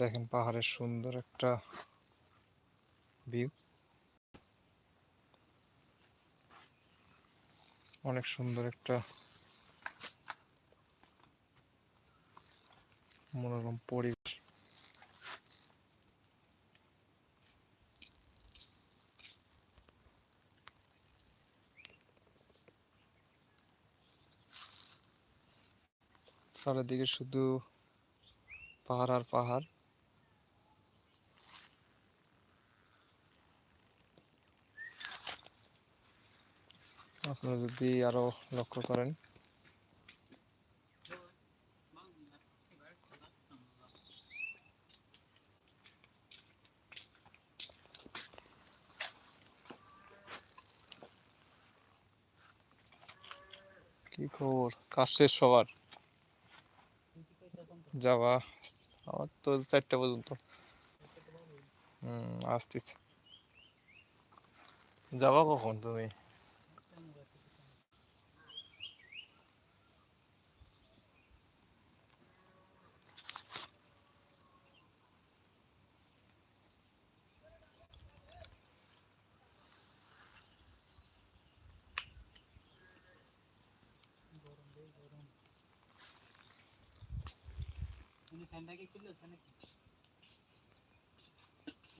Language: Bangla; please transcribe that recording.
দেখেন পাহাড়ের সুন্দর একটা ভিউ অনেক সুন্দর একটা মনোরম পরিবেশ। চারিদিকে শুধু পাহাড় আর পাহাড়। আপনারা যদি আরও লক্ষ্য করেন। কি খবর? কাজ শেষ সবার? যাওয়া, আমার তো চারটা পর্যন্ত। হুম, আসতেছি। যাবা কখন তুমি? sen de getirdiler sen de getirdiler.